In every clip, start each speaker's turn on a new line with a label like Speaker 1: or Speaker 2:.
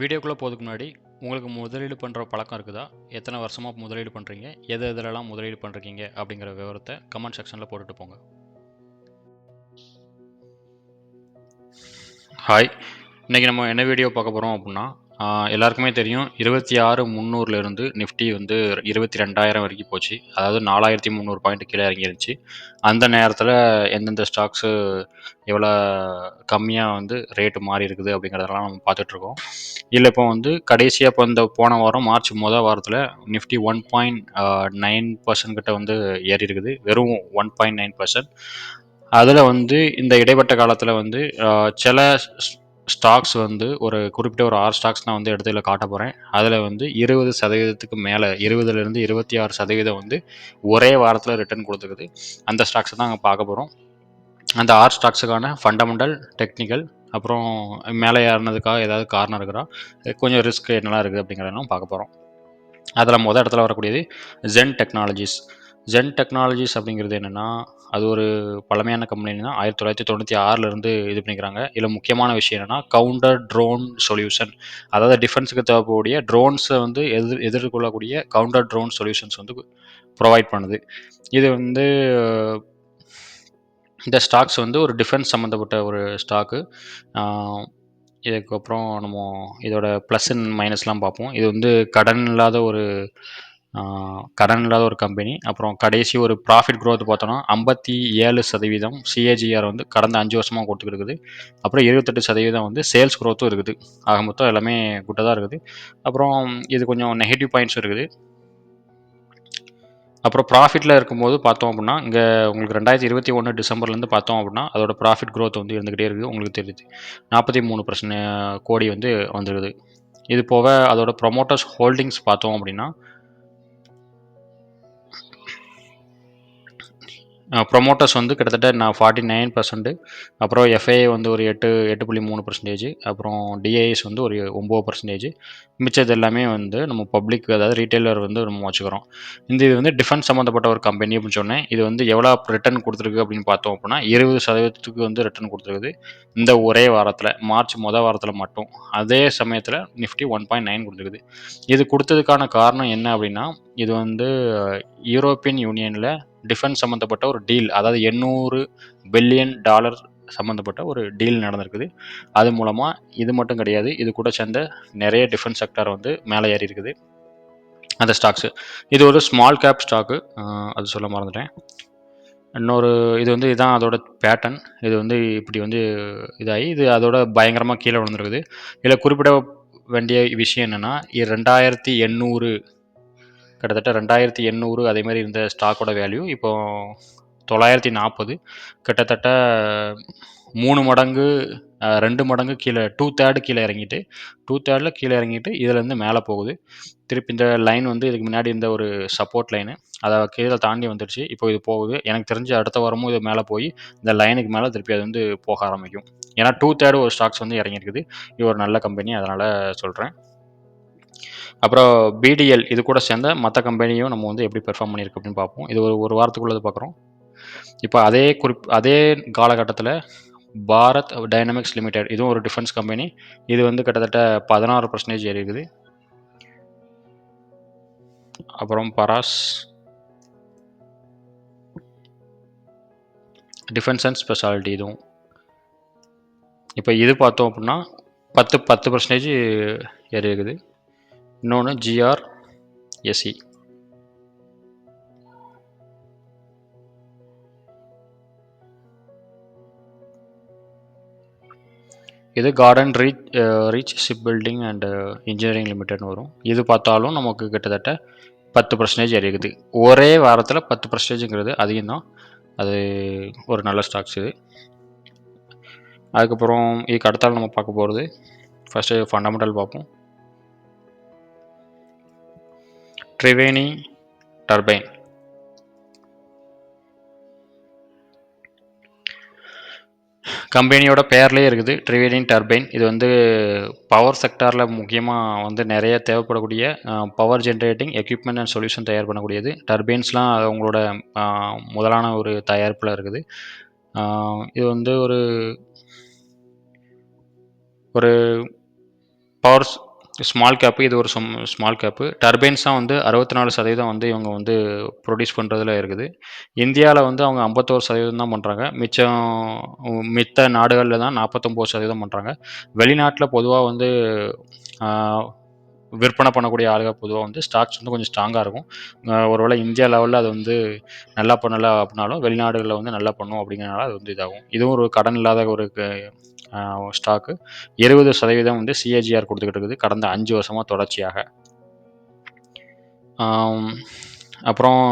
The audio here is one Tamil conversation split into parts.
Speaker 1: வீடியோக்குள்ளே போகிறதுக்கு முன்னாடி உங்களுக்கு முதலீடு பண்ணுற பழக்கம் இருக்குதா? எத்தனை வருஷமாக முதலீடு பண்ணுறீங்க எது எதுலலாம் முதலீடு பண்ணுறீங்க அப்படிங்கிற விவரத்தை கமெண்ட் செக்ஷனில் போட்டுட்டு போங்க. ஹாய் இன்றைக்கி நம்ம என்ன வீடியோ பார்க்க போகிறோம் அப்படின்னா எல்லாருக்குமே தெரியும். இருபத்தி ஆறு முந்நூறுலேருந்து நிஃப்டி வந்து இருபத்தி ரெண்டாயிரம் வரைக்கும் போச்சு. அதாவது நாலாயிரத்தி முந்நூறு பாயிண்ட் கீழே இறங்கிருந்துச்சு. அந்த நேரத்தில் எந்தெந்த ஸ்டாக்ஸு எவ்வளோ கம்மியாக வந்து ரேட்டு மாறி இருக்குது அப்படிங்கிறதெல்லாம் நம்ம பார்த்துட்ருக்கோம். இல்லை இப்போ வந்து கடைசியாக இப்போ இந்த போன வாரம் மார்ச் முதல் வாரத்தில் Nifty one point nine percent கிட்ட வந்து ஏறி இருக்குது. வெறும் ஒன் பாயிண்ட் நைன் பர்சன்ட் அதில் வந்து இந்த இடைப்பட்ட காலத்தில் வந்து சில ஸ்டாக்ஸ் வந்து ஒரு குறிப்பிட்ட ஒரு ஆறு ஸ்டாக்ஸ் நான் வந்து இடத்துல காட்ட போகிறேன் அதில் வந்து இருபது சதவீதத்துக்கு மேலே இருபதுலேருந்து இருபத்தி ஆறு சதவீதம் வந்து ஒரே வாரத்தில் ரிட்டர்ன் கொடுத்துக்குது. அந்த ஸ்டாக்ஸை தான் நாங்கள் பார்க்க போகிறோம் அந்த ஆறு ஸ்டாக்ஸுக்கான ஃபண்டமெண்டல் டெக்னிக்கல் அப்புறம் மேலே ஏறினதுக்காக ஏதாவது காரணம் இருக்கிறா கொஞ்சம் ரிஸ்க் என்னெல்லாம் இருக்குது அப்படிங்கிறதெல்லாம் பார்க்க போகிறோம் அதில் மொதல் இடத்துல வரக்கூடியது ஜென் டெக்னாலஜிஸ் ஜென் டெக்னாலஜிஸ் அப்படிங்கிறது என்னென்னா அது ஒரு பழமையான கம்பெனி தான் ஆயிரத்தி தொள்ளாயிரத்தி தொண்ணூற்றி ஆறிலிருந்து இது பண்ணிக்கிறாங்க. இதில் முக்கியமான விஷயம் என்னென்னா கவுண்டர் ட்ரோன் சொல்யூஷன் அதாவது டிஃபென்ஸுக்கு தேவைப்படக்கூடிய ட்ரோன்ஸை வந்து எதிர் எதிர்கொள்ளக்கூடிய கவுண்டர் ட்ரோன் சொல்யூஷன்ஸ் வந்து ப்ரொவைட் பண்ணுது. இது வந்து இந்த ஸ்டாக்ஸ் வந்து ஒரு டிஃபென்ஸ் சம்மந்தப்பட்ட ஒரு ஸ்டாக்கு இதுக்கப்புறம் நம்ம இதோட ப்ளஸ் அண்ட் மைனஸ்லாம் பார்ப்போம். இது வந்து கடன் இல்லாத ஒரு கடன் இல்லாத ஒரு கம்பெனி அப்புறம் கடைசி ஒரு ப்ராஃபிட் க்ரோத் பார்த்தோன்னா ஐம்பத்தி ஏழு சதவீதம் சிஏஜிஆர் வந்து கடந்த அஞ்சு வருஷமாக கொடுத்துட்டு இருக்குது. அப்புறம் இருபத்தெட்டு சதவீதம் வந்து சேல்ஸ் க்ரோத்தும் இருக்குது. ஆக மொத்தம் எல்லாமே குட்டாக தான் இருக்குது. அப்புறம் இது கொஞ்சம் நெகட்டிவ் பாயிண்ட்ஸும் இருக்குது. அப்புறம் ப்ராஃபிட்டில் இருக்கும்போது பார்த்தோம் அப்படின்னா இங்கே உங்களுக்கு ரெண்டாயிரத்தி இருபத்தி ஒன்று டிசம்பர்லேருந்து பார்த்தோம் அப்படின்னா அதோட ப்ராஃபிட் க்ரோத் வந்து இருந்துக்கிட்டே இருக்குது. உங்களுக்கு தெரியுது. நாற்பத்தி மூணு பர்சன்ட் கோடி வந்து வந்துருக்குது. இது போக அதோட ப்ரொமோட்டர்ஸ் ஹோல்டிங்ஸ் பார்த்தோம் அப்படின்னா ப்ரொமோட்டர்ஸ் வந்து கிட்டத்தட்ட நான் ஃபார்ட்டி நைன் பர்சன்ட் அப்புறம் எஃப்ஐஏ வந்து ஒரு எட்டு எட்டு புள்ளி மூணு பர்சன்டேஜ் அப்புறம் டிஐஎஸ் வந்து ஒரு ஒம்பது பர்சன்டேஜ் மிச்சது எல்லாமே வந்து நம்ம பப்ளிக் அதாவது ரீட்டைலர் வந்து நம்ம வச்சுக்கிறோம். இந்த இது வந்து டிஃபென்ஸ் சம்மந்தப்பட்ட ஒரு கம்பெனி அப்படின்னு சொன்னேன். இது வந்து எவ்வளோ ரிட்டர்ன் கொடுத்துருக்கு அப்படின்னு பார்த்தோம் அப்படின்னா இருபது சதவீதத்துக்கு வந்து ரிட்டர்ன் கொடுத்துருக்குது. இந்த ஒரே வாரத்தில் மார்ச் மொதல் வாரத்தில் மட்டும். அதே சமயத்தில் நிஃப்டி ஒன் பாயிண்ட் நைன் கொடுத்துருக்குது. இது கொடுத்ததுக்கான காரணம் என்ன அப்படின்னா இது வந்து யூரோப்பியன் யூனியனில் டிஃபென்ஸ் சம்மந்தப்பட்ட ஒரு டீல் அதாவது எண்ணூறு பில்லியன் டாலர் சம்மந்தப்பட்ட ஒரு டீல் நடந்திருக்குது. அது மூலமாக இது மட்டும் கிடையாது இது கூட சேர்ந்த நிறைய டிஃபென்ஸ் செக்டார் வந்து மேலே ஏறி இருக்குது. அந்த ஸ்டாக்ஸு இது ஒரு ஸ்மால் கேப் ஸ்டாக்கு அது சொல்ல மறந்துட்டேன். இன்னொரு இது வந்து இதுதான் அதோட பேட்டர்ன் இது வந்து இப்படி வந்து இதாகி இது அதோட பயங்கரமாக கீழே விழுந்துருக்குது. இதில் குறிப்பிட வேண்டிய விஷயம் என்னென்னா ரெண்டாயிரத்தி எண்ணூறு கிட்டத்தட்ட ரெண்டாயிரத்தி எண்ணூறு அதே மாதிரி இருந்த ஸ்டாக்கோட வேல்யூ இப்போ தொள்ளாயிரத்தி நாற்பது. கிட்டத்தட்ட மூணு மடங்கு ரெண்டு மடங்கு கீழே டூ தேர்டு கீழே இறங்கிட்டு டூ தேர்டில் கீழே இறங்கிட்டு இதுலேருந்து மேலே போகுது. திருப்பி இந்த லைன் வந்து இதுக்கு முன்னாடி இருந்த ஒரு சப்போர்ட் லைனு அதை கீழே தாண்டி வந்துடுச்சு. இப்போ இது போகுது. எனக்கு தெரிஞ்ச அடுத்த வாரமும் இது மேலே போய் இந்த லைனுக்கு மேலே திருப்பி அது வந்து போக ஆரம்பிக்கும். ஏன்னா டூ தேர்டு ஒரு ஸ்டாக்ஸ் வந்து இறங்கியிருக்குது. இது ஒரு நல்ல கம்பெனி அதனால் சொல்கிறேன் அப்புறம் பிடிஎல் இது கூட சேர்ந்த மற்ற கம்பெனியும் நம்ம வந்து எப்படி பெர்ஃபார்ம் பண்ணியிருக்கு அப்படின்னு பார்ப்போம். இது ஒரு ஒரு வாரத்துக்குள்ளது பார்க்குறோம். இப்போ அதே குறிப் அதே காலகட்டத்தில் பாரத் டைனமிக்ஸ் லிமிடெட் இதுவும் ஒரு டிஃபென்ஸ் கம்பெனி இது வந்து கிட்டத்தட்ட பதினாறு பர்சன்டேஜ் ஏறி இருக்குது அப்புறம் பராஸ் டிஃபென்ஸ் அண்ட் ஸ்பெஷாலிட்டி இதுவும். இப்போ இது பார்த்தோம் அப்படின்னா பத்து பத்து பர்சன்டேஜ் ஏறி இருக்குது இன்னொன்று ஜிஆர் எஸ்இ இது Garden Reach reach ship building and engineering லிமிட்டட்னு வரும். இது பார்த்தாலும் நமக்கு கிட்டத்தட்ட பத்து பர்சன்டேஜ் இருக்குது ஒரே வாரத்தில் பத்து பர்சன்டேஜுங்கிறது அதிகம் தான் அது ஒரு நல்ல ஸ்டாக்ஸ் இது. அதுக்கப்புறம் இதுக்கு அடுத்தாலும் நம்ம பார்க்க போகிறது ஃபஸ்ட்டு ஃபண்டமெண்டல் பார்ப்போம். ட்ரிவேணி டர்பைன். கம்பெனியோட பேர்லேயே இருக்குது ட்ரிவேனிங் டர்பைன். இது வந்து பவர் செக்டாரில் முக்கியமாக வந்து நிறைய தேவைப்படக்கூடிய power generating equipment and solution தயார் பண்ணக்கூடியது டர்பைன்ஸ்லாம் அவங்களோட முதலான ஒரு தயாரிப்பில் இருக்குது. இது வந்து ஒரு ஒரு பவர் ஸ்மால் கேப்பு இது ஒரு சம் ஸ்மால் கேப்பு டர்பைன்ஸாக தான் வந்து அறுபத்தி நாலு சதவீதம் வந்து இவங்க வந்து ப்ரொடியூஸ் பண்ணுறதுல இருக்குது. இந்தியாவில் வந்து அவங்க ஐம்பத்தோரு சதவீதம் தான் பண்ணுறாங்க மிச்சம் மித்த நாடுகளில் தான் நாற்பத்தொம்போது சதவீதம் பண்ணுறாங்க வெளிநாட்டில் பொதுவாக வந்து விற்பனை பண்ணக்கூடிய ஆளுகள் பொதுவாக வந்து ஸ்டாக்ஸ் வந்து கொஞ்சம் ஸ்ட்ராங்காக இருக்கும். ஒருவேளை இந்தியா லெவலில் அது வந்து நல்லா பண்ணலை அப்படின்னாலும் வெளிநாடுகளில் வந்து நல்லா பண்ணும் அப்படிங்கிறனால அது வந்து இதாகும். இதுவும் ஒரு கடன் இல்லாத ஒரு ஸ்டாக்கு இருபது சதவீதம் வந்து சிஏஜிஆர் கொடுத்துக்கிட்டு இருக்குது. கடந்த அஞ்சு வருஷமாக தொடர்ச்சியாக. அப்புறம்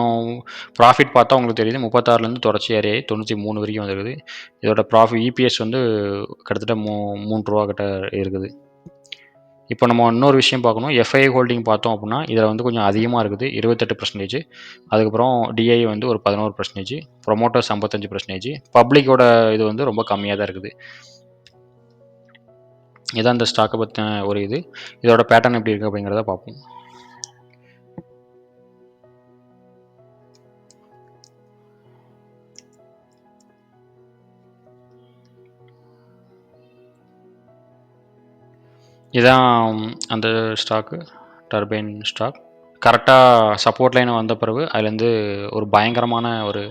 Speaker 1: ப்ராஃபிட் பார்த்தா உங்களுக்கு தெரியுது முப்பத்தாறுலேருந்து தொடர்ச்சி ஏறி தொண்ணூற்றி மூணு வரைக்கும் வந்துருக்குது. இதோட ப்ராஃபிட் இபிஎஸ் வந்து கிட்டத்தட்ட மூ மூன்று ரூபா கிட்ட இருக்குது. இப்போ நம்ம இன்னொரு விஷயம் பார்க்கணும். எஃப்ஐ ஹோல்டிங் பார்த்தோம் அப்படின்னா இதில் வந்து கொஞ்சம் அதிகமாக இருக்குது. இருபத்தெட்டு பர்சன்டேஜ் அதுக்கப்புறம் டிஐ வந்து ஒரு பதினோரு பர்சன்டேஜ் ப்ரொமோட்டர்ஸ் ஐம்பத்தஞ்சு பர்சன்டேஜ் பப்ளிக்கோட இது வந்து ரொம்ப கம்மியாக தான் இருக்குது. இதான் இந்த ஸ்டாக்கை பற்றின ஒரு இது. இதோட பேட்டர்ன் எப்படி இருக்குது அப்படிங்கிறத பார்ப்போம். இதான் அந்த ஸ்டாக்கு டர்பைன் ஸ்டாக் கரெக்டாக சப்போர்ட் லைன் வந்த பிறகு அதுலேருந்து ஒரு பயங்கரமான ஒரு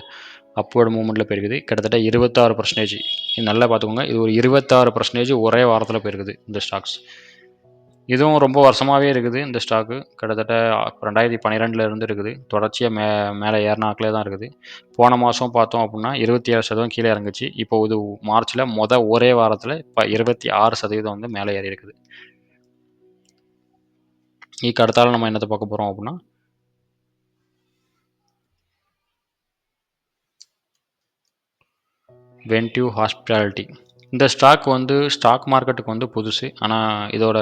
Speaker 1: அப்வர்டு மூமெண்ட்டில் போயிருக்குது. கிட்டத்தட்ட இருபத்தாறு பர்சன்டேஜ் இது நல்லா பார்த்துக்கோங்க. இது ஒரு இருபத்தாறு பர்சன்டேஜ் ஒரே வாரத்தில் போயிருக்குது இந்த ஸ்டாக்ஸ் இதுவும் ரொம்ப வருஷமாகவே இருக்குது இந்த ஸ்டாக்கு கிட்டத்தட்ட ரெண்டாயிரத்தி பன்னிரெண்டில் இருந்து இருக்குது. தொடர்ச்சியாக மே மேலே ஏறினாக்கிலே தான் இருக்குது. போன மாதம் பார்த்தோம் அப்படின்னா இருபத்தி ஏழு சதவீதம் கீழே இறங்குச்சு. இப்போ இது மார்ச்சில் மொதல் ஒரே வாரத்தில் இப்போ இருபத்தி ஆறு சதவீதம் வந்து மேலே ஏறி இருக்குது இதுக்கு அடுத்தாலும் நம்ம என்னத்தை பார்க்க போகிறோம் அப்படின்னா வென்டியூ ஹாஸ்பிட்டாலிட்டி இந்த ஸ்டாக் வந்து ஸ்டாக் மார்க்கெட்டுக்கு வந்து புதுசு. ஆனால் இதோட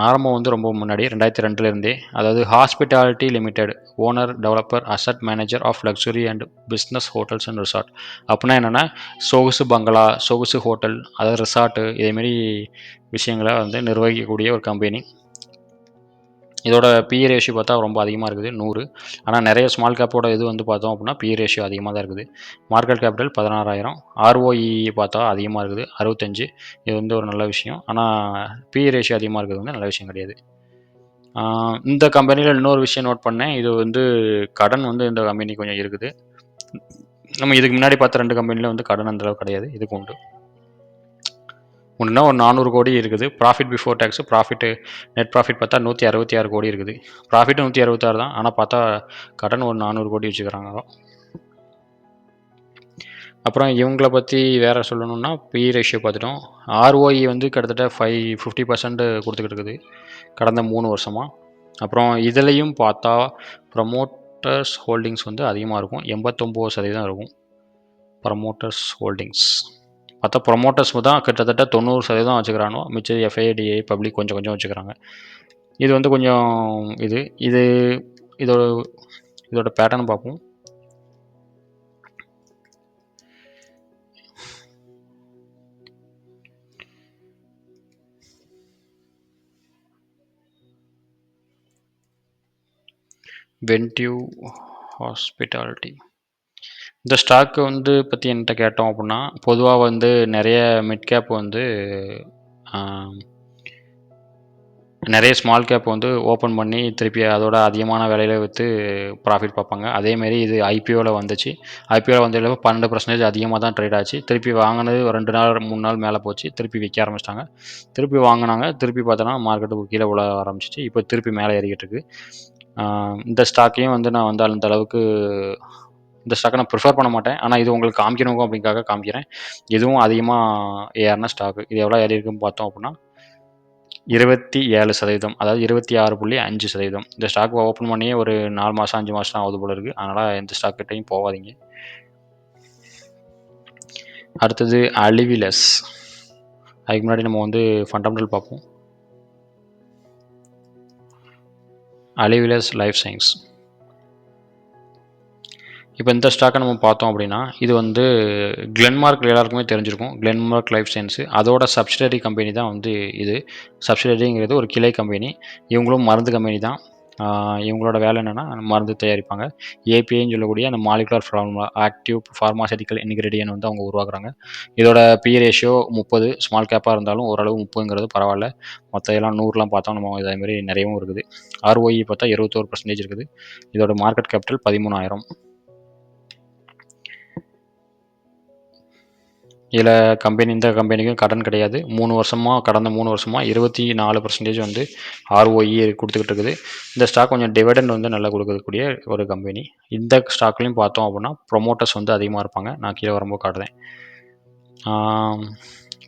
Speaker 1: ஆரம்பம் வந்து ரொம்ப முன்னாடி ரெண்டாயிரத்தி ரெண்டுலேருந்தே அதாவது hospitality limited owner developer asset manager of luxury and business hotels and resort அப்படின்னா என்னென்னா சொகுசு பங்களா சொகுசு ஹோட்டல் அதாவது ரிசார்ட்டு இதேமாரி விஷயங்களை வந்து நிர்வகிக்கக்கூடிய ஒரு கம்பெனி இதோட பிஇ ரேஷியோ பார்த்தா ரொம்ப அதிகமாக இருக்குது நூறு. ஆனால் நிறைய ஸ்மால் கேப்போட இது வந்து பார்த்தோம் அப்படின்னா பிஇ ரேஷியோ அதிகமாக தான் இருக்குது. மார்க்கெட் கேபிட்டல் பதினாறாயிரம். ஆர்ஓஇ பார்த்தா அதிகமாக இருக்குது அறுபத்தஞ்சு. இது வந்து ஒரு நல்ல விஷயம். ஆனால் பிஇ ரேஷியோ அதிகமாக இருக்கிறது வந்து நல்ல விஷயம் கிடையாது. இந்த கம்பெனியில் இன்னொரு விஷயம் நோட் பண்ணேன். இது வந்து கடன் வந்து இந்த கம்பெனி கொஞ்சம் இருக்குது. நம்ம இதுக்கு முன்னாடி பார்த்த ரெண்டு கம்பெனியில் வந்து கடன் அந்தளவு கிடையாது. இதுக்கு உண்டு. ஒன்றுனா ஒரு நானூறு கோடி இருக்குது. Profit before tax profit net profit பார்த்தா நூற்றி அறுபத்தி ஆறு கோடி இருக்குது. ப்ராஃபிட் நூற்றி அறுபத்தாறு தான். ஆனால் பார்த்தா கடன் ஒரு நானூறு கோடி வச்சுக்கிறாங்க அப்புறம் இவங்கள பற்றி வேறு சொல்லணும்னா பி ரேஷியோ பார்த்துட்டோம். ஆர்ஓஇ வந்து கிட்டத்தட்ட ஃபைவ் ஃபிஃப்டி பர்சன்ட் கொடுத்துக்கிட்டு இருக்குது. கடந்த மூணு வருஷமாக அப்புறம் இதுலேயும் பார்த்தா ப்ரமோட்டர்ஸ் ஹோல்டிங்ஸ் வந்து அதிகமாக இருக்கும். எண்பத்தொம்போது சதவீதம் இருக்கும். ப்ரமோட்டர்ஸ் ஹோல்டிங்ஸ் மற்ற ப்ரொமோட்டர்ஸ் தான் கிட்டத்தட்ட தொண்ணூறு சதவீதம் வச்சுக்கிறானோ மிச்சம் எஃப்ஐடிஐ பப்ளிக் கொஞ்சம் கொஞ்சம் வச்சுக்கிறாங்க. இது வந்து கொஞ்சம் இது இது இதோட இதோட பேட்டர்ன் பார்ப்போம். வென்டியூ ஹாஸ்பிட்டாலிட்டி இந்த ஸ்டாக்கு வந்து பற்றி என்கிட்ட கேட்டோம் அப்படின்னா பொதுவாக வந்து நிறைய மிட் கேப் வந்து நிறைய ஸ்மால் கேப் வந்து ஓப்பன் பண்ணி திருப்பி அதோட அதிகமான விலையில் விற்று ப்ராஃபிட் பார்ப்பாங்க. அதேமாரி இது ஐபிஓவில் வந்துச்சு. ஐபிஓவில் வந்ததில் பன்னெண்டு பர்சன்டேஜ் அதிகமாக தான் ட்ரேட் ஆச்சு. திருப்பி வாங்கினது ரெண்டு நாள் மூணு நாள் மேலே போச்சு. திருப்பி விற்க ஆரம்பிச்சிட்டாங்க. திருப்பி வாங்கினாங்க. திருப்பி பார்த்தோன்னா மார்க்கெட்டு கீழே விழ ஆரம்பிச்சிச்சு. இப்போ திருப்பி மேலே ஏறிக்கிட்டு இருக்கு. இந்த ஸ்டாக்கையும் வந்து நான் வந்து அந்த அளவுக்கு இந்த ஸ்டாக்கை நான் ப்ரிஃபர் பண்ண மாட்டேன். ஆனால் இது உங்களுக்கு காமிக்கணும் அப்படிங்காக காமிக்கிறேன். இதுவும் அதிகமாக ஏறின ஸ்டாக்கு இது எவ்வளோ ஏறி இருக்குன்னு பார்த்தோம் அப்படின்னா இருபத்தி ஏழு சதவீதம். அதாவது இருபத்தி ஆறு புள்ளி அஞ்சு சதவீதம். இந்த ஸ்டாக் ஓப்பன் பண்ணியே ஒரு நாலு மாதம் அஞ்சு மாதம் தான் ஆகுது போல இருக்குது அதனால் எந்த ஸ்டாக் கிட்டையும் போகாதீங்க. அடுத்தது அலிவிலஸ் அதுக்கு முன்னாடி நம்ம வந்து ஃபண்டமெண்டல் பார்ப்போம். அலிவிலஸ் லைஃப் சயின்ஸ் இப்போ இந்த ஸ்டாக்கை நம்ம பார்த்தோம் அப்படின்னா இது வந்து கிளென்மார்க் எல்லாருக்குமே தெரிஞ்சிருக்கும். கிளென்மார்க் லைஃப் சயின்ஸு அதோட சப்சிடரி கம்பெனி தான் வந்து இது. சப்சிடரிங்கிறது ஒரு கிளை கம்பெனி இவங்களும் மருந்து கம்பெனி தான். இவங்களோட வேலை என்னென்னா மருந்து தயாரிப்பாங்க. ஏபிஐன்னு சொல்லக்கூடிய அந்த molecular formula active pharmaceutical ingredient வந்து அவங்க உருவாக்குறாங்க. இதோட பி ரேஷியோ முப்பது. ஸ்மால் கேப்பாக இருந்தாலும் ஓரளவு முப்பதுங்கிறது பரவாயில்ல. மற்ற எல்லாம் நூறுலாம் பார்த்தோம் நம்ம இதே மாதிரி நிறையவும் இருக்குது. ஆர்ஓஇ பார்த்தா இருபத்தோரு பர்சன்டேஜ் இருக்குது. இதோட மார்க்கெட் கேபிட்டல் பதிமூணாயிரம். இதில் கம்பெனி இந்த கம்பெனிக்கும் கடன் கிடையாது. மூணு வருஷமாக கடந்த மூணு வருஷமாக இருபத்தி நாலு பர்சன்டேஜ் வந்து ஆர்ஓஇ கொடுத்துக்கிட்டு இருக்குது. இந்த ஸ்டாக் கொஞ்சம் டிவிடெண்ட் வந்து நல்லா கொடுக்கக்கூடிய ஒரு கம்பெனி இந்த ஸ்டாக்லையும் பார்த்தோம் அப்படின்னா ப்ரொமோட்டர்ஸ் வந்து அதிகமாக இருப்பாங்க. நான் கீழே வரும்போது காட்டுறேன்.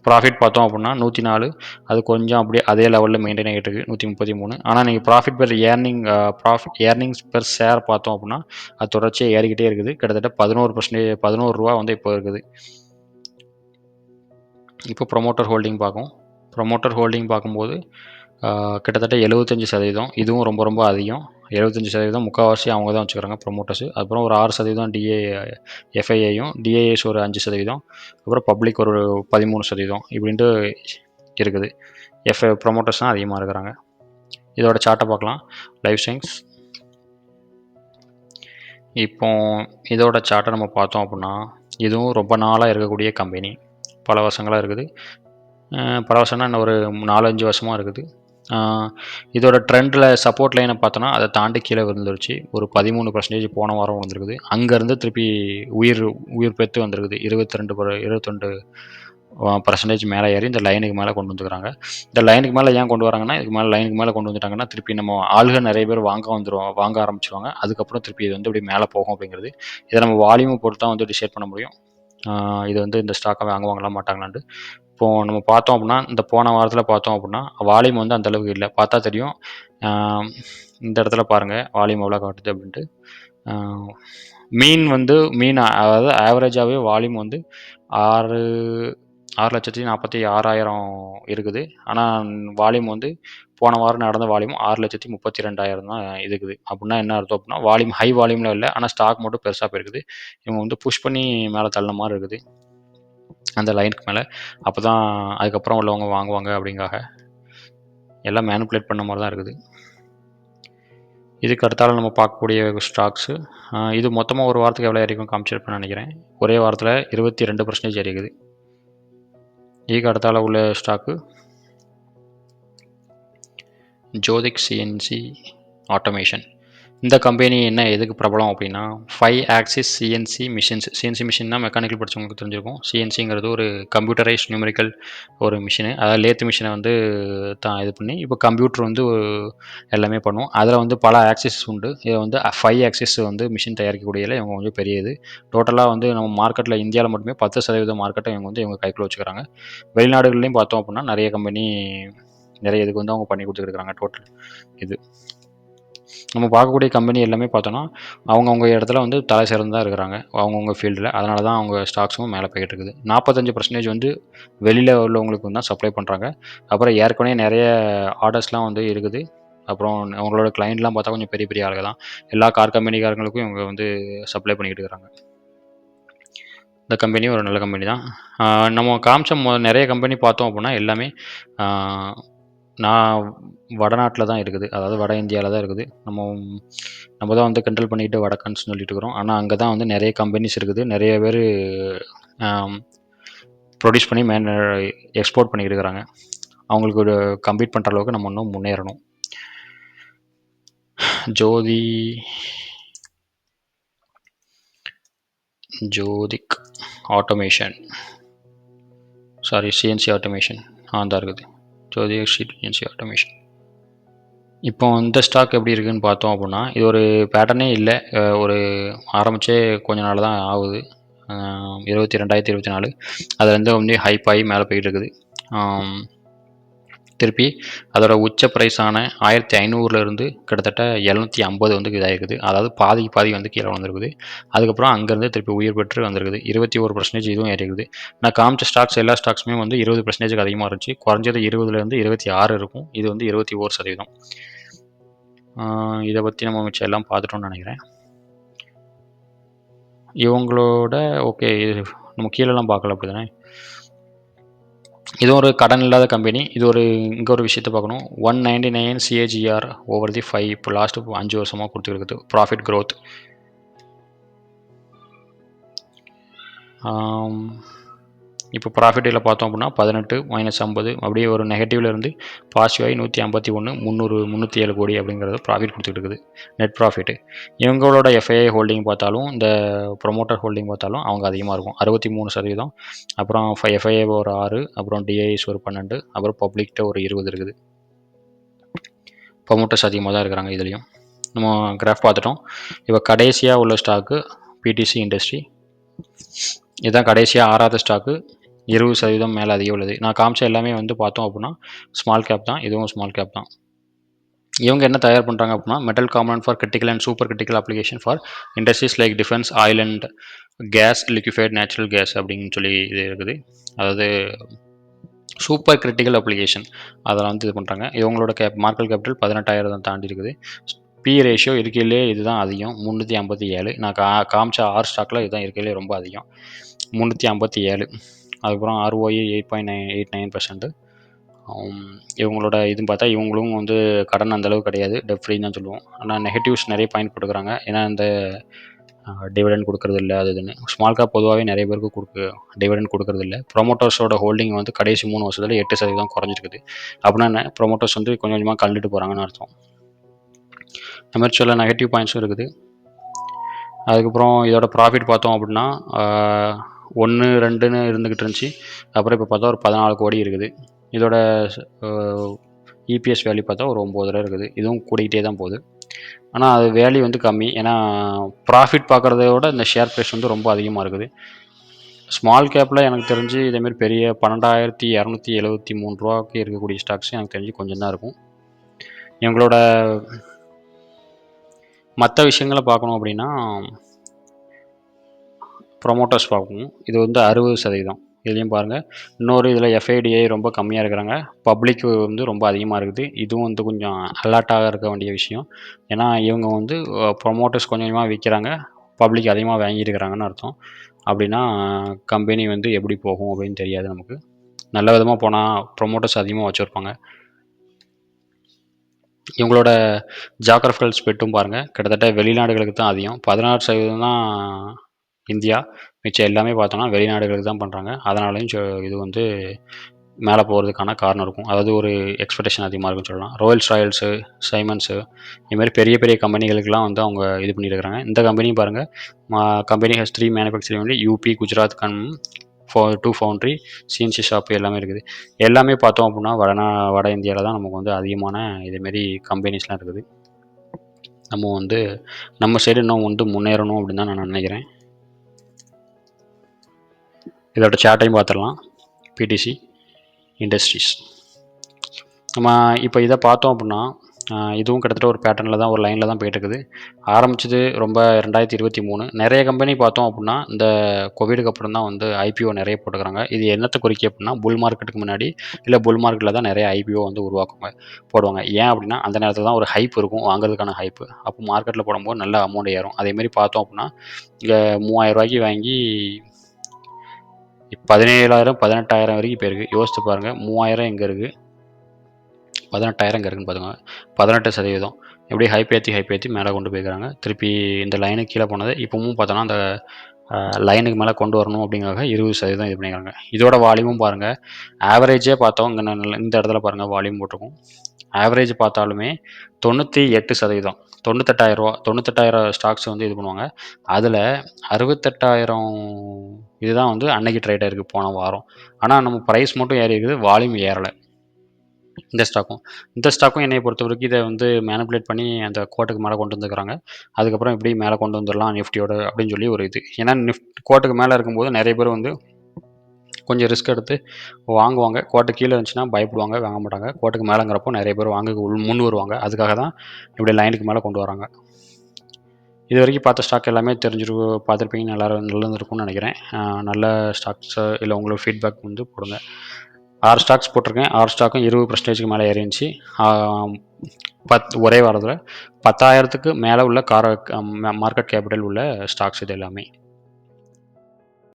Speaker 1: ப்ராஃபிட் பார்த்தோம் அப்படின்னா நூற்றி நாலு. அது கொஞ்சம் அப்படியே அதே லெவலில் மெயின்டைன் ஆகிட்டு இருக்குது நூற்றி முப்பத்தி மூணு. ஆனால் நீங்கள் profit per earning profit earnings per share பார்த்தோம் அப்படின்னா அது தொடர்ச்சியாக ஏறிக்கிட்டே இருக்குது. கிட்டத்தட்ட பதினோரு பர்சன்டேஜ் பதினோரு ரூபா வந்து இப்போ இருக்குது. இப்போ ப்ரொமோட்டர் ஹோல்டிங் பார்க்கும். ப்ரொமோட்டர் ஹோல்டிங் பார்க்கும்போது கிட்டத்தட்ட எழுபத்தஞ்சி சதவீதம். இதுவும் ரொம்ப ரொம்ப அதிகம். எழுபத்தஞ்சி சதவீதம் முக்கால்வாசி அவங்க தான் வச்சுக்கிறாங்க ப்ரொமோட்டர்ஸ் அப்புறம் ஒரு ஆறு சதவீதம் டிஏ எஃப்ஐஏயும் டிஏஎஸ் ஒரு அஞ்சு சதவீதம். அப்புறம் பப்ளிக் ஒரு பதிமூணு சதவீதம் இப்படின்ட்டு இருக்குது. எஃப்ஐ ப்ரொமோட்டர்ஸ் தான் அதிகமாக இருக்கிறாங்க. இதோட சார்ட்டை பார்க்கலாம். லைஃப் சயின்ஸ் இப்போ இதோட சார்ட்டை நம்ம பார்த்தோம் அப்படின்னா இதுவும் ரொம்ப நாளாக இருக்கக்கூடிய கம்பெனி பல வருஷங்களாக இருக்குது. பல வருஷம்னா இன்னும் ஒரு நாலஞ்சு வருஷமாக இருக்குது. இதோட ட்ரெண்டில் சப்போர்ட் லைனை பார்த்தோன்னா அதை தாண்டி கீழே விழுந்துருச்சு. ஒரு பதிமூணு பர்சன்டேஜ் போன வாரம் வந்திருக்குது அங்கேருந்து திருப்பி உயிர் உயிர் பெற்று வந்திருக்குது. இருபத்தி ரெண்டு இருபத்தெண்டு பர்சன்டேஜ் மேலே ஏறி இந்த லைனுக்கு மேலே கொண்டு வந்துக்கிறாங்க. இந்த லைனுக்கு மேலே ஏன் கொண்டு வராங்கன்னா இதுக்கு மேலே லைனுக்கு மேலே கொண்டு வந்துட்டாங்கன்னா திருப்பி நம்ம ஆளுகள் நிறைய பேர் வாங்க வந்துருவோம் வாங்க ஆரம்பிச்சிருவாங்க. அதுக்கப்புறம் திருப்பி இது வந்து இப்படி மேலே போகும் அப்படிங்கிறது. இதை நம்ம வால்யூமை பொறுத்து தான் வந்து டிசைட் பண்ண முடியும். இது வந்து இந்த ஸ்டாக்கை வாங்குவாங்களா மாட்டாங்களான்ட்டு. இப்போ நம்ம பார்த்தோம் அப்படின்னா இந்த போன வாரத்தில் பார்த்தோம் அப்படின்னா வால்யூம் வந்து அந்தளவுக்கு இல்லை. பார்த்தா தெரியும். இந்த இடத்துல பாருங்கள் வால்யூம் எவ்வளோ காட்டுது அப்படின்ட்டு. மீன் வந்து மீன் அதாவது ஆவரேஜாகவே வால்யூம் வந்து ஆறு ஆறு லட்சத்தி நாற்பத்தி ஆறாயிரம் இருக்குது. ஆனால் வால்யூம் வந்து போன வாரம் நடந்த வால்யூம் ஆறு லட்சத்தி முப்பத்தி ரெண்டாயிரம் தான் இருக்குது. அப்படின்னா என்ன அர்த்தம் அப்படின்னா வால்யூம் ஹை வால்யூமில் இல்லை ஆனால் ஸ்டாக் மட்டும் பெருசாக போயிருக்குது. இவங்க வந்து புஷ் பண்ணி மேலே தள்ளின மாதிரி இருக்குது. அந்த லைனுக்கு மேலே. அப்போ தான் அதுக்கப்புறம் உள்ளவங்க வாங்குவாங்க அப்படிங்காக எல்லாம் மேனுப்புலேட் பண்ண மாதிரி தான் இருக்குது. இதுக்கு அடுத்தால நம்ம பார்க்கக்கூடிய ஸ்டாக்ஸு இது மொத்தமாக ஒரு வாரத்துக்கு எவ்வளோ ஏறிக்கும் காமிச்சிருப்பேன்னு நினைக்கிறேன். ஒரே வாரத்தில் இருபத்தி ரெண்டு பர்சன்டேஜ் ஏறிக்குது. இதுக்கு அடுத்தால உள்ள ஸ்டாக்கு ஜோதிக் சிஎன்சி ஆட்டோமேஷன் இந்த கம்பெனி என்ன எதுக்கு பிரபலம் அப்படின்னா five axis CNC machines CNC மிஷின்னா mechanical படிச்சவங்களுக்கு தெரிஞ்சிருக்கும். சிஎன்சிங்கிறது ஒரு கம்ப்யூட்டரைஸ் நியூமரிக்கல் ஒரு மிஷினு அதாவது லேத்து மிஷினை வந்து தான் இது பண்ணி இப்போ கம்ப்யூட்டர் வந்து எல்லாமே பண்ணும். அதில் வந்து பல ஆக்சிஸ் உண்டு. இதை வந்து ஃபைவ் ஆக்சிஸ் வந்து மிஷின் தயாரிக்கக்கூடியதில் இவங்க கொஞ்சம் பெரிய இது டோட்டலாக வந்து நம்ம மார்க்கெட்டில் இந்தியாவில் மட்டுமே பத்து சதவீத மார்க்கெட்டை இவங்க வந்து இவங்க கைக்குள்ள வச்சுக்கிறாங்க. வெளிநாடுகள்லையும் பார்த்தோம் அப்படின்னா நிறைய கம்பெனி நிறைய இதுக்கு வந்து அவங்க பண்ணி கொடுத்துருக்காங்க டோட்டல் இது. நம்ம பார்க்கக்கூடிய கம்பெனி எல்லாமே பார்த்தோன்னா அவங்கவுங்க இடத்துல வந்து தலை சிறந்ததாக இருக்கிறாங்க. அவங்கவுங்க ஃபீல்டில் அதனால தான் அவங்க ஸ்டாக்ஸும் மேலே போய்கிட்டு இருக்குது. நாற்பத்தஞ்சு பர்சன்டேஜ் வந்து வெளியில் உள்ளவங்களுக்கு தான் சப்ளை பண்ணுறாங்க அப்புறம் ஏற்கனவே நிறைய ஆர்டர்ஸ்லாம் வந்து இருக்குது. அப்புறம் அவங்களோட கிளைண்ட்லாம் பார்த்தா கொஞ்சம் பெரிய பெரிய ஆளுங்க தான். எல்லா கார் கம்பெனிக்காரங்களுக்கும் இவங்க வந்து சப்ளை பண்ணிக்கிட்டு இருக்கிறாங்க. இந்த கம்பெனியும் ஒரு நல்ல கம்பெனி தான். நம்ம காமிச்ச மொ நிறைய கம்பெனி பார்த்தோம் அப்படின்னா எல்லாமே நான் வடநாட்டில் தான் இருக்குது. அதாவது வட இந்தியாவில் தான் இருக்குது. நம்ம நம்ம தான் வந்து கண்ட்ரோல் பண்ணிட்டு வடக்கன்ஸ் சொல்லிட்டு இருக்கிறோம். ஆனால் அங்கே தான் வந்து நிறைய கம்பெனிஸ் இருக்குது. நிறைய பேர் ப்ரொடியூஸ் பண்ணி மேன் எக்ஸ்போர்ட் பண்ணிக்கிட்டு இருக்கிறாங்க. அவங்களுக்கு ஒரு கம்ப்ளீட் பண்ணுற அளவுக்கு நம்ம இன்னும் முன்னேறணும். Jyoti Jyoti automation. Sorry CNC automation. ஆ தான் இருக்குது. ஜோதி ஏஜென்சி ஆட்டோமேஷன் இப்போ இந்த ஸ்டாக் எப்படி இருக்குன்னு பார்த்தோம் அப்படின்னா இது ஒரு பேட்டர்னே இல்லை. ஒரு ஆரம்பித்தே கொஞ்ச நாள் தான் ஆகுது. இருபத்தி ரெண்டாயிரத்தி இருபத்தி நாலு. அதுலேருந்து வந்து ஹைப் ஆகி மேலே போயிட்டு இருக்குது. திருப்பி அதோட உச்ச ப்ரைஸான ஆயிரத்தி ஐநூறுலேருந்து கிட்டத்தட்ட எழுநூற்றி ஐம்பது வந்து இதாகிருக்குது அதாவது பாதிக்கு பாதி வந்து கீழே வந்திருக்குது அதுக்கப்புறம் அங்கேருந்து திருப்பி உயிர் பெற்று வந்திருக்குது. இருபத்தி ஒரு பர்சன்டேஜ் இதுவும் ஏறிக்குது நான் காமிச்ச ஸ்டாக்ஸ் எல்லா ஸ்டாக்ஸுமே வந்து இருபது பர்சன்டேஜுக்கு அதிகமாக இருந்துச்சு. குறைஞ்சது இருபதுலேருந்து இருபத்தி ஆறு இருக்கும். இது வந்து இருபத்தி ஓரு சதவீதம். இதை பற்றி நம்ம மிச்சம் எல்லாம் பார்த்துட்டோம்னு நினைக்கிறேன். இவங்களோட ஓகே இது நம்ம கீழெல்லாம் பார்க்கல அப்படி தானே இது ஒரு கடன் இல்லாத கம்பெனி இது ஒரு இங்கே ஒரு விஷயத்தை பார்க்கணும். One ninety nine CAGR over the five இப்போ லாஸ்ட்டு அஞ்சு வருஷமாக கொடுத்துருக்குது ப்ராஃபிட் க்ரோத் இப்போ ப்ராஃபிட்டில் பார்த்தோம் அப்படின்னா பதினெட்டு மைனஸ் ஐம்பது அப்படியே ஒரு நெகட்டிவ்ல இருந்து பாசிட்டிவாகி நூற்றி ஐம்பத்தி ஒன்று முந்நூறு முந்நூற்றி ஏழு கோடி அப்படிங்கிறது ப்ராஃபிட் கொடுத்துட்டு இருக்குது. நெட் ப்ராஃபிட் இவங்களோட எஃப்ஐஐ ஹோல்டிங் பார்த்தாலும் இந்த ப்ரொமோட்டர் ஹோல்டிங் பார்த்தாலும் அவங்க அதிகமாக இருக்கும். அறுபத்தி மூணு சதவீதம். அப்புறம் எஃப்ஐஏ ஒரு ஆறு அப்புறம் டிஐஎஸ் ஒரு பன்னெண்டு அப்புறம் பப்ளிக்கிட்ட ஒரு இருபது இருக்குது. ப்ரொமோட்டர்ஸ் அதிகமாக தான் இருக்கிறாங்க இதுலேயும். நம்ம கிராஃப் பார்த்துட்டோம். இப்போ கடைசியாக உள்ள ஸ்டாக்கு பிடிசி இண்டஸ்ட்ரி இதுதான் கடைசியாக ஆறாவது ஸ்டாக்கு இருபது சதவீதம் மேலே அதிகம் உள்ளது. நான் காமிச்ச எல்லாமே வந்து பார்த்தோம் அப்படின்னா ஸ்மால் கேப் தான். இதுவும் ஸ்மால் கேப் தான். இவங்க என்ன தயார் பண்ணுறாங்க அப்படின்னா metal component for critical and super critical application for industries like defence oil and gas liquefied natural gas அப்படின்னு சொல்லி இது இருக்குது. அதாவது சூப்பர் கிரிட்டிக்கல் அப்ளிகேஷன் அதெல்லாம் வந்து இது பண்ணுறாங்க இவங்களோட கேப் மார்க்கல் கேபிட்டல் பதினெட்டாயிரம் தாண்டி இருக்குது. பி ரேஷியோ இருக்கையிலே இதுதான் அதிகம். முந்நூற்றி ஐம்பத்தி ஏழு. நான் கா காமிச்ச ஆர் ஸ்டாக்கில் இதுதான் இருக்கையிலே ரொம்ப அதிகம். முந்நூற்றி ஐம்பத்தி ஏழு. அதுக்கப்புறம் ROE eight point nine eight nine percent இவங்களோட இதுன்னு பார்த்தா இவங்களும் வந்து கடன் அந்தளவு கிடையாது. டெப் ஃப்ரீ தான் சொல்லுவோம். ஆனால் நெகட்டிவ்ஸ் நிறைய பாயிண்ட் கொடுக்குறாங்க. ஏன்னா இந்த டிவிடெண்ட் கொடுக்கறது இல்லை அது இதுன்னு. ஸ்மால் கேப் பொதுவாகவே நிறைய பேருக்கு கொடுக்கு டிவிடெண்ட் கொடுக்கறது இல்லை. ப்ரொமோட்டர்ஸோட ஹோல்டிங் வந்து கடைசி மூணு வருஷத்தில் எட்டு சதவீதம் குறைஞ்சிருக்குது. அப்படின்னா என்ன? ப்ரொமோட்டர்ஸ் வந்து கொஞ்சம் கொஞ்சமாக கழுட்டு போகிறாங்கன்னு அர்த்தம். இந்த மாதிரி சில நெகட்டிவ் பாயிண்ட்ஸும் இருக்குது. அதுக்கப்புறம் இதோட ப்ராஃபிட் பார்த்தோம் அப்படின்னா ஒன்று ரெண்டுன்னு இருந்துக்கிட்டு இருந்துச்சு. அப்புறம் இப்போ பார்த்தா ஒரு பதினாலு கோடி இருக்குது. இதோட இபிஎஸ் வேல்யூ பார்த்தா ஒரு ஒம்பது ரூபா இருக்குது. இதுவும் கூடிக்கிட்டே தான் போகுது. ஆனால் அது வேல்யூ வந்து கம்மி. ஏன்னா ப்ராஃபிட் பார்க்குறத விட இந்த ஷேர் ப்ரைஸ் வந்து ரொம்ப அதிகமாக இருக்குது. ஸ்மால் கேப்பில் எனக்கு தெரிஞ்சு இதேமாரி பெரிய பன்னெண்டாயிரத்தி இரநூத்தி எழுபத்தி மூணு ரூபாய்க்கு இருக்கக்கூடிய ஸ்டாக்ஸ் எனக்கு தெரிஞ்சு கொஞ்சம் தான் இருக்கும். எங்களோட மற்ற விஷயங்களை பார்க்கணும் அப்படின்னா ப்ரொமோட்டர்ஸ் பார்க்கும் இது வந்து அறுபது சதவீதம். இதுலேயும் பாருங்கள் இன்னொரு இதில் எஃப்ஐடிஐ ரொம்ப கம்மியாக இருக்கிறாங்க. பப்ளிக் வந்து ரொம்ப அதிகமாக இருக்குது. இதுவும் வந்து கொஞ்சம் அலர்ட்டாக இருக்க வேண்டிய விஷயம். ஏன்னா இவங்க வந்து ப்ரொமோட்டர்ஸ் கொஞ்சம் கொஞ்சமாக விற்கிறாங்க பப்ளிக் அதிகமாக வாங்கியிருக்கிறாங்கன்னு அர்த்தம். அப்படின்னா கம்பெனி வந்து எப்படி போகும் அப்படின்னு தெரியாது நமக்கு. நல்ல விதமாக போனால் ப்ரொமோட்டர்ஸ் அதிகமாக வச்சுருப்பாங்க. இவங்களோட ஜாகிரபிக்கல் ஸ்பெட்டும் பாருங்கள் கிட்டத்தட்ட வெளிநாடுகளுக்கு தான் அதிகம். பதினாறு சதவீதம் தான் இந்தியா மிச்சம் எல்லாமே பார்த்தோன்னா வெளிநாடுகளுக்கு தான் பண்ணுறாங்க அதனாலையும் இது வந்து மேலே போகிறதுக்கான காரணம் இருக்கும். அதாவது ஒரு எக்ஸ்பெக்டேஷன் அதிகமாக இருக்குன்னு சொல்லலாம். ரோயல்ஸ் ராயல்ஸு சைமன்ஸு இதுமாதிரி பெரிய பெரிய கம்பெனிகளுக்கெல்லாம் வந்து அவங்க இது பண்ணியிருக்கிறாங்க இந்த கம்பெனியும் பாருங்கள் கம்பெனி ஹஸ் த்ரீ மேனுஃபேக்சரிங் வந்து யூபி குஜராத் கண் ஃபோ டூ ஃபவுண்ட்ரி சிஎன்சி ஷாப்பு எல்லாமே இருக்குது. எல்லாமே பார்த்தோம் அப்படின்னா வடநா வட இந்தியாவில் தான் நமக்கு வந்து அதிகமான இதேமாரி கம்பெனிஸ்லாம் இருக்குது. நம்ம வந்து நம்ம சைடு இன்னும் வந்து முன்னேறணும் அப்படின்னு தான் நான் நினைக்கிறேன். இதோட சேட்டையும் பார்த்துடலாம். பிடிசி இண்டஸ்ட்ரீஸ் நம்ம இப்போ இதை பார்த்தோம் அப்படின்னா இதுவும் கிட்டத்தட்ட ஒரு பேட்டர்னில் தான் ஒரு லைனில் தான் போயிட்டுருக்குது. ஆரம்பிச்சது ரொம்ப ரெண்டாயிரத்தி இருபத்தி மூணு. நிறைய கம்பெனி பார்த்தோம் அப்படின்னா இந்த கோவிடுக்கு அப்புறம் தான் வந்து ஐபிஓ நிறைய போட்டுக்கிறாங்க. இது என்னத்தை குறிக்க அப்படின்னா புல் மார்க்கெட்டுக்கு முன்னாடி இல்லை புல் மார்க்கெட்டில் தான் நிறைய ஐபிஓ வந்து உருவாக்குவாங்க போடுவாங்க. ஏன் அப்படின்னா அந்த நேரத்தில் தான் ஒரு ஹைப் இருக்கும் வாங்குறதுக்கான ஹைப்பு அப்போ மார்க்கெட்டில் போடும்போது நல்ல அமௌண்ட் ஏறும். அதேமாரி பார்த்தோம் அப்படின்னா இங்கே மூவாயிரம் ரூபாய்க்கு வாங்கி பதினேழாயிரம் பதினெட்டாயிரம் வரைக்கும் போயிருக்கு யோசித்து பாருங்கள் மூவாயிரம் எங்கே இருக்குது பதினெட்டாயிரம் இங்கே இருக்குன்னு பார்த்துக்கோங்க பதினெட்டு சதவீதம். எப்படி ஹைப்பேத்தி ஹைப்பேத்தி மேலே கொண்டு போய்க்கிறாங்க. திருப்பி இந்த லைனுக்கு கீழே போனது இப்போவும் பார்த்தோன்னா அந்த லைனுக்கு மேலே கொண்டு வரணும் அப்படிங்கிறத இருபது சதவீதம் இது பண்ணிக்கிறாங்க. இதோட வால்யூமும் பாருங்கள் ஆவரேஜே பார்த்தோம் இங்கே இந்த இடத்துல பாருங்கள் வால்யூம் போட்டிருக்கோம். ஆவரேஜ் பார்த்தாலுமே தொண்ணூற்றி எட்டு சதவீதம். தொண்ணூத்தெட்டாயிரரூவா தொண்ணூத்தெட்டாயிரம் ஸ்டாக்ஸ் வந்து இது பண்ணுவாங்க. அதில் அறுபத்தெட்டாயிரம் இதுதான் வந்து அன்னைக்கு ட்ரேட் ஆகிருக்கு போன வாரம். ஆனால் நம்ம ப்ரைஸ் மட்டும் ஏறி இருக்குது வால்யூம் ஏறலை. இந்த ஸ்டாக்கும் இந்த ஸ்டாக்கும் என்னை பொறுத்த வரைக்கும் இதை வந்து மேனிப்புலேட் பண்ணி அந்த கோட்டுக்கு மேலே கொண்டு வந்துக்கிறாங்க அதுக்கப்புறம் எப்படி மேலே கொண்டு வந்துடலாம் நிஃப்டியோட அப்படின்னு சொல்லி ஒரு இது. ஏன்னா நிஃப்ட் கோட்டுக்கு மேலே இருக்கும்போது நிறைய பேர் வந்து கொஞ்சம் ரிஸ்க் எடுத்து வாங்குவாங்க. கோட்டை கீழே இருந்துச்சுன்னா பயப்படுவாங்க வாங்க மாட்டாங்க. கோட்டைக்கு மேலேங்கிறப்போ நிறைய பேர் வாங்க உள் முன் வருவாங்க. அதுக்காக தான் இப்படி லைனுக்கு மேலே கொண்டு வராங்க. இது வரைக்கும் பார்த்த ஸ்டாக் எல்லாமே தெரிஞ்சிருக்கு பார்த்துருப்பீங்க. நல்லா நல்லதுருக்கும்னு நினைக்கிறேன். நல்ல ஸ்டாக்ஸு இல்லை உங்களோட ஃபீட்பேக் வந்து போடுங்க. ஆறு ஸ்டாக்ஸ் போட்டிருக்கேன். ஆறு ஸ்டாக்கும் இருபது பர்சன்டேஜ்க்கு மேலே ஏறிஞ்சி பத் ஒரே வாரத்தில் பத்தாயிரத்துக்கு மேலே உள்ள கார மார்க்கெட் கேபிட்டல் உள்ள ஸ்டாக்ஸ் இது எல்லாமே.